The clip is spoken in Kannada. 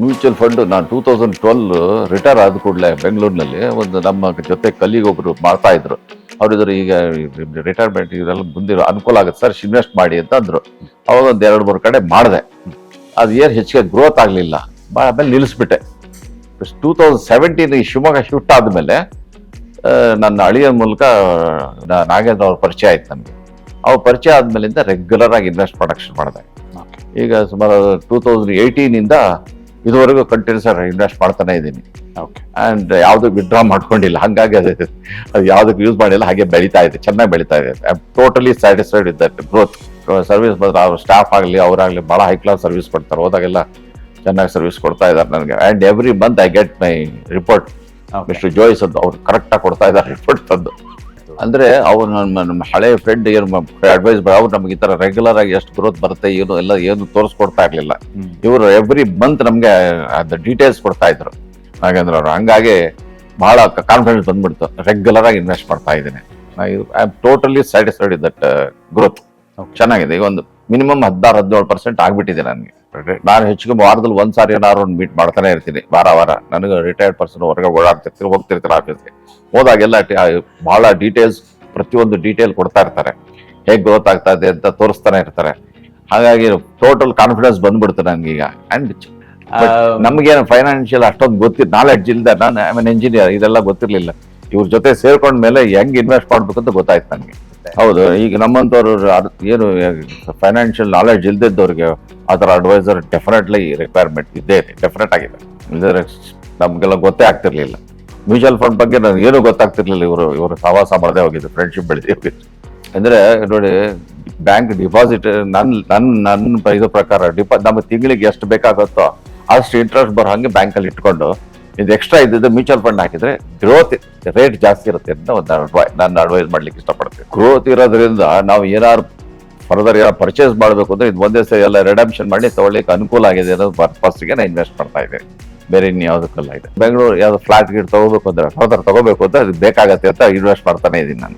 ಮ್ಯೂಚುವಲ್ ಫಂಡ್ ನಾನು ಟೂ ತೌಸಂಡ್ ಟ್ವೆಲ್ ರಿಟೈರ್ ಆದ ಕೂಡಲೇ ಬೆಂಗಳೂರಿನಲ್ಲಿ ಒಂದು ನಮ್ಮ ಜೊತೆ ಕಲ್ಲಿಗೊಬ್ಬರು ಮಾಡ್ತಾ ಇದ್ರು. ಅವ್ರಿದ್ರು ಈಗ ರಿಟೈರ್ಮೆಂಟ್ ಇದೆಲ್ಲ ಮುಂದಿರೋ ಅನುಕೂಲ ಆಗುತ್ತೆ ಸರ್ ಇನ್ವೆಸ್ಟ್ ಮಾಡಿ ಅಂತ ಅಂದರು. ಅವಾಗ ಒಂದು ಎರಡು ಮೂರು ಕಡೆ ಮಾಡಿದೆ. ಅದು ಏನು ಹೆಚ್ಚಿಗೆ ಗ್ರೋತ್ ಆಗಲಿಲ್ಲ. ಆಮೇಲೆ ನಿಲ್ಲಿಸ್ಬಿಟ್ಟೆ. ಟೂ ತೌಸಂಡ್ ಸೆವೆಂಟೀನ್ ಈ ಶಿವಮೊಗ್ಗ ಶಿಫ್ಟ್ ಆದಮೇಲೆ ನನ್ನ ಅಳಿಯ ಮೂಲಕ ನಾಗೇಂದ್ರ ಅವ್ರ ಪರಿಚಯ ಆಯ್ತು ನನಗೆ. ಅವ್ರ ಪರಿಚಯ ಆದಮೇಲಿಂದ ರೆಗ್ಯುಲರ್ ಆಗಿ ಇನ್ವೆಸ್ಟ್ ಪ್ರೊಡಕ್ಷನ್ ಮಾಡಿದೆ. ಈಗ ಸುಮಾರು ಟೂ ತೌಸಂಡ್ ಏಯ್ಟೀನಿಂದ ಇದುವರೆಗೂ ಕಂಟಿನ್ಯೂಸ್ ಇನ್ವೆಸ್ಟ್ ಮಾಡ್ತಾನೆ ಇದ್ದೀನಿ. ಓಕೆ ಆ್ಯಂಡ್ ಯಾವುದೂ ವಿಡ್ರಾ ಮಾಡ್ಕೊಂಡಿಲ್ಲ. ಹಾಗಾಗಿ ಅದು ಅದು ಯಾವುದಕ್ಕೆ ಯೂಸ್ ಮಾಡಿಲ್ಲ ಹಾಗೆ ಬೆಳೀತಾ ಇದೆ ಚೆನ್ನಾಗಿ ಬೆಳೀತಾ ಇದೆ. I totally satisfied with that growth service ಬಂದ್ರೆ ಅವ್ರ ಸ್ಟಾಫ್ ಆಗಲಿ ಅವರಾಗಲಿ ಭಾಳ ಹೈ ಕ್ಲಾಸ್ ಸರ್ವಿಸ್ ಕೊಡ್ತಾರೆ. ಹೋದಾಗೆಲ್ಲ ಚೆನ್ನಾಗಿ ಸರ್ವಿಸ್ ಕೊಡ್ತಾ ಇದ್ದಾರೆ ನನಗೆ. And every month I get my report mister Jois ಅಂತ ಅವ್ರು ಕರೆಕ್ಟಾಗಿ ಕೊಡ್ತಾ ಇದ್ದಾರೆ ರಿಪೋರ್ಟ್ ತಂದು. ಅಂದ್ರೆ ಅವ್ರು ನಮ್ಮ ನಮ್ಮ ಹಳೆ ಫ್ರೆಂಡ್ ಏನು ಅಡ್ವೈಸ್ ಅವ್ರು ನಮ್ಗೆ ಈ ತರ ರೆಗ್ಯುಲರ್ ಆಗಿ ಎಷ್ಟು ಗ್ರೋತ್ ಬರುತ್ತೆ ಏನು ಎಲ್ಲ ಏನು ತೋರಿಸ್ಕೊಡ್ತಾ ಇರ್ಲಿಲ್ಲ. ಇವರು ಎವ್ರಿ ಮಂತ್ ನಮ್ಗೆ ಅದ ಡೀಟೇಲ್ಸ್ ಕೊಡ್ತಾ ಇದ್ರು. ನಾಗೇಂದ್ರ ಅವರು ಹಂಗಾಗಿ ಬಹಳ ಕಾನ್ಫಿಡೆನ್ಸ್ ಬಂದ್ಬಿಡ್ತು. ರೆಗ್ಯುಲರ್ ಆಗಿ ಇನ್ವೆಸ್ಟ್ ಮಾಡ್ತಾ ಇದ್ದೀನಿ. I am totally satisfied that growth. ಚೆನ್ನಾಗಿದೆ. ಈಗ ಒಂದು ಮಿನಿಮಮ್ ಹದಿನಾರು ಹದಿನೇಳು ಪರ್ಸೆಂಟ್ ಆಗಿಬಿಟ್ಟಿದೆ ನನಗೆ. ನಾನು ಹೆಚ್ಚಿಗೆ ವಾರದಲ್ಲಿ ಒಂದು ಸಾರಿ ಏನಾದ್ರು ಒಂದು ಮೀಟ್ ಮಾಡ್ತಾನೆ ಇರ್ತೀನಿ ವಾರ ವಾರ. ನನಗೆ ರಿಟೈರ್ಡ್ ಪರ್ಸನ್ ಹೊರಗೆ ಓಡಾಡ್ತಿರ್ತೀನಿ ಹೋಗ್ತಿರ್ತಾರೆ ಆಫೀಸ್ಗೆ ಹೋದಾಗೆಲ್ಲ ಭಾಳ ಬಹಳ ಡೀಟೇಲ್ಸ್ ಪ್ರತಿಯೊಂದು ಡೀಟೇಲ್ ಕೊಡ್ತಾ ಇರ್ತಾರೆ. ಹೇಗೆ ಗ್ರೋತ್ ಆಗ್ತಾ ಇದೆ ಅಂತ ತೋರಿಸ್ತಾನೆ ಇರ್ತಾರೆ. ಹಾಗಾಗಿ ಟೋಟಲ್ ಕಾನ್ಫಿಡೆನ್ಸ್ ಬಂದ್ಬಿಡ್ತು ಈಗ. ಅಂಡ್ ನಮಗೇನು ಫೈನಾನ್ಷಿಯಲ್ ಅಷ್ಟೊಂದು ಗೊತ್ತಿತ್ತು ನಾಲೆಡ್ಜ್ ಇಲ್ಲದೆ ನಾನು ಐ ಮೀನ್ ಇಂಜಿನಿಯರ್ ಇದೆಲ್ಲ ಗೊತ್ತಿರಲಿಲ್ಲ. ಇವ್ರ ಜೊತೆ ಸೇರ್ಕೊಂಡ ಮೇಲೆ ಹೆಂಗ್ ಇನ್ವೆಸ್ಟ್ ಮಾಡಬೇಕಂತ ಅಂತ ಗೊತ್ತಾಯ್ತು ನನಗೆ ಹೌದು, ಈಗ ನಮ್ಮಂತವ್ರು ಏನು ಫೈನಾನ್ಷಿಯಲ್ ನಾಲೆಡ್ಜ್ ಇಲ್ದಿದ್ದವ್ರಿಗೆ ಥರ ಅಡ್ವೈಸರ್ ಡೆಫಿನೆಟ್ಲಿ ರಿಕ್ವೈರ್ಮೆಂಟ್ ಇದ್ದೇ ಇದೆ ಡೆಫಿನೆಟ್ ಆಗಿದೆ. ಇಲ್ಲದ್ರೆ ನಮಗೆಲ್ಲ ಗೊತ್ತೇ ಆಗ್ತಿರ್ಲಿಲ್ಲ. ಮ್ಯೂಚುವಲ್ ಫಂಡ್ ಬಗ್ಗೆ ನನಗೆ ಏನೂ ಗೊತ್ತಾಗ್ತಿರ್ಲಿಲ್ಲ, ಇವರು ಇವರು ಸಹವಾಸ ಮಾಡದೆ ಹೋಗಿದ್ದು ಫ್ರೆಂಡ್ಶಿಪ್ ಬೆಳೆದಿರ್ಬೇಕು ಅಂದ್ರೆ ನೋಡಿ ಬ್ಯಾಂಕ್ ಡಿಪಾಸಿಟ್ ನನ್ನ ನನ್ನ ನನ್ನ ಇದು ಪ್ರಕಾರ ಡಿಪಾ ನಮ್ಮ ತಿಂಗಳಿಗೆ ಎಷ್ಟು ಬೇಕಾಗುತ್ತೋ ಅಷ್ಟು ಇಂಟ್ರೆಸ್ಟ್ ಬರೋ ಹಂಗೆ ಬ್ಯಾಂಕಲ್ಲಿ ಇಟ್ಕೊಂಡು, ಇದು ಎಕ್ಸ್ಟ್ರಾ ಇದ್ದಿದ್ದು ಮ್ಯೂಚುವಲ್ ಫಂಡ್ ಹಾಕಿದ್ರೆ ಗ್ರೋತ್ ರೇಟ್ ಜಾಸ್ತಿ ಇರುತ್ತೆ ಅಂತ ಒಂದು ನಾನು ಅಡ್ವೈಸ್ ಮಾಡ್ಲಿಕ್ಕೆ ಇಷ್ಟಪಡ್ತೀನಿ. ಗ್ರೋತ್ ಇರೋದ್ರಿಂದ ನಾವು ಏನಾದ್ರು ಫರ್ದರ್ ಏನಾದ್ರು ಪರ್ಚೇಸ್ ಮಾಡಬೇಕು ಅಂದ್ರೆ ಇದು ಒಂದೇ ಸರಿ ಎಲ್ಲ ರಿಡಮ್ಷನ್ ಮಾಡಿ ತಗೊಳ್ಳಿಕ್ಕೆ ಅನುಕೂಲ ಆಗಿದೆ ಅನ್ನೋದು ಫಸ್ಟ್ಗೆ ನಾನು ಇನ್ವೆಸ್ಟ್ ಮಾಡ್ತಾ ಇದ್ದೆ ಬೇರೆ ಇನ್ಯಾವುದಕ್ಕಲ್ಲ ಇದೆ. ಬೆಂಗಳೂರು ಯಾವ್ದು ಫ್ಲಾಟ್ ಗೀಟ್ ತಗೋಬೇಕು ಅಂದ್ರೆ ಫರ್ದರ್ ತಗೋಬೇಕು ಅಂತ ಅದು ಬೇಕಾಗತ್ತೆ ಅಂತ ಇನ್ವೆಸ್ಟ್ ಮಾಡ್ತಾನೆ ಇದ್ದೀನಿ ನಾನು.